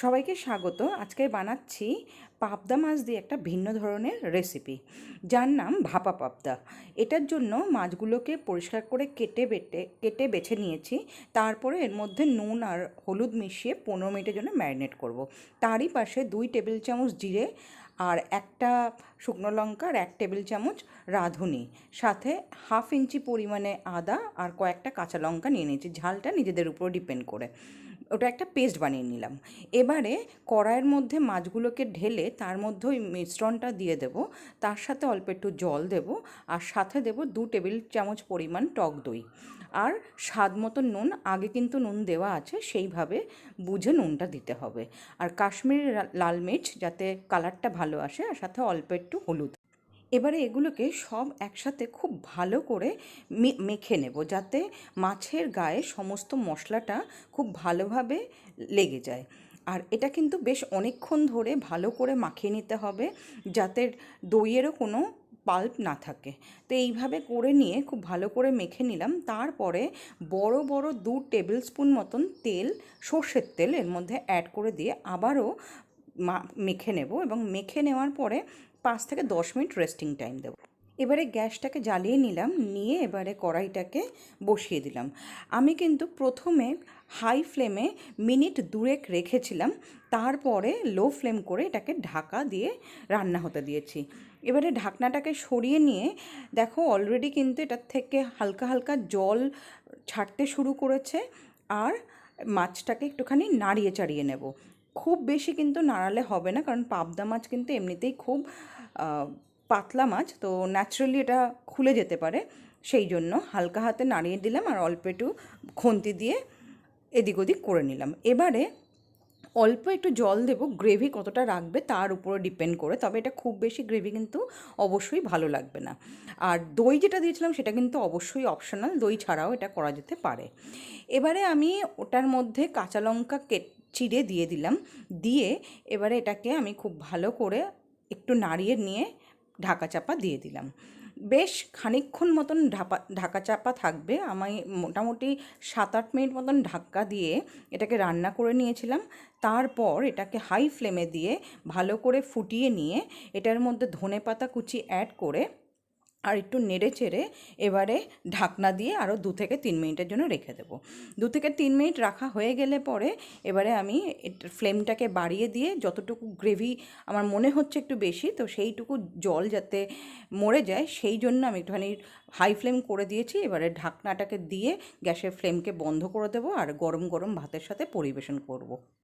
সবাইকে স্বাগত। আজকে বানাচ্ছি পাবদা মাছ দিয়ে একটা ভিন্ন ধরনের রেসিপি যার নাম ভাপা পাবদা। এটার জন্য মাছগুলোকে পরিষ্কার করে কেটে বেটে, কেটে বেছে নিয়েছি। তারপরে এর মধ্যে নুন আর হলুদ মিশিয়ে পনেরো মিনিটের জন্য ম্যারিনেট করব। তারই পাশে দুই টেবিল চামচ জিরে আর একটা শুকনো লঙ্কা এক টেবিল চামচ রাঁধুনি, সাথে হাফ ইঞ্চি পরিমাণে আদা আর কয়েকটা কাঁচা লঙ্কা নিয়ে নিয়েছি। ঝালটা নিজেদের উপর ডিপেন্ড করে। ওটা একটা পেস্ট বানিয়ে নিলাম। এবারে কড়াইয়ের মধ্যে মাছগুলোকে ঢেলে তার মধ্যে ওই মিশ্রণটা দিয়ে দেব। তার সাথে অল্প একটু জল দেব আর সাথে দেব দু টেবিল চামচ পরিমাণ টক দই। আর স্বাদ মতো নুন, আগে কিন্তু নুন দেওয়া আছে, সেইভাবে বুঝে নুনটা দিতে হবে। আর কাশ্মীরি লাল মির্চ যাতে কালারটা ভালো আসে আর সাথে অল্প একটু হলুদ। এবারে এগুলোকে সব একসাথে খুব ভালো করে মেখে নেব যাতে মাছের গায়ে সমস্ত মশলাটা খুব ভালোভাবে লেগে যায়। আর এটা কিন্তু বেশ অনেকক্ষণ ধরে ভালো করে মাখিয়ে নিতে হবে যাতে দইয়েরও কোনো পাল্প না থাকে। তো এইভাবে করে নিয়ে খুব ভালো করে মেখে নিলাম। তারপরে বড় বড় দু টেবিল স্পুন মতন তেল, সর্ষের তেল এর মধ্যে অ্যাড করে দিয়ে আবারও মেখে নেব এবং মেখে নেওয়ার পরে পাঁচ থেকে দশ মিনিট রেস্টিং টাইম দেবো। এবারে গ্যাসটাকে জ্বালিয়ে নিলাম, নিয়ে এবারে কড়াইটাকে বসিয়ে দিলাম। আমি কিন্তু প্রথমে হাই ফ্লেমে মিনিট দুয়েক রেখেছিলাম, তারপরে লো ফ্লেম করে এটাকে ঢাকা দিয়ে রান্না হতে দিয়েছি। এবারে ঢাকনাটাকে সরিয়ে নিয়ে, দেখো অলরেডি কিন্তু এটার থেকে হালকা হালকা জল ছাড়তে শুরু করেছে, আর মাছটাকে একটুখানি নাড়িয়ে চাড়িয়ে নেব। খুব বেশি কিন্তু নাড়ালে হবে না, কারণ পাবদা মাছ কিন্তু এমনিতেই খুব পাতলা মাছ, তো ন্যাচারালি এটা খুলে যেতে পারে। সেই জন্য হালকা হাতে নাড়িয়ে দিলাম আর অল্প একটু খুন্তি দিয়ে এদিক ওদিক করে নিলাম। এবারে অল্প একটু জল দেবো গ্রেভি কতটা রাখবে তার উপরে ডিপেন্ড করে, তবে এটা খুব বেশি গ্রেভি কিন্তু অবশ্যই ভালো লাগবে না। আর দই যেটা দিয়েছিলাম সেটা কিন্তু অবশ্যই অপশনাল দই ছাড়াও এটা করা যেতে পারে। এবারে আমি ওটার মধ্যে কাঁচা লঙ্কা কেট চিড়ে দিয়ে দিলাম। দিয়ে এবারে এটাকে আমি খুব ভালো করে একটু নাড়িয়ে নিয়ে ঢাকা চাপা দিয়ে দিলাম। বেশ খানিক্ষণ মতন ঢাপা, ঢাকা চাপা থাকবে। আমি মোটামুটি সাত আট মিনিট মতন ঢাকা দিয়ে এটাকে রান্না করে নিয়েছিলাম। তারপর এটাকে হাই ফ্লেমে দিয়ে ভালো করে ফুটিয়ে নিয়ে এটার মধ্যে ধনে পাতা কুচি অ্যাড করে আর একটু নেড়ে চেড়ে এবারে ঢাকনা দিয়ে আরও দু থেকে তিন মিনিটের জন্য রেখে দেবো দু থেকে তিন মিনিট রাখা হয়ে গেলে পরে এবারে আমি ফ্লেমটাকে বাড়িয়ে দিয়ে যতটুকু গ্রেভি আমার মনে হচ্ছে একটু বেশি, তো সেইটুকু জল যাতে মরে যায় সেই জন্য আমি একটুখানি হাই ফ্লেম করে দিয়েছি এবারে ঢাকনাটাকে দিয়ে গ্যাসের ফ্লেমকে বন্ধ করে দেবো আর গরম গরম ভাতের সাথে পরিবেশন করব।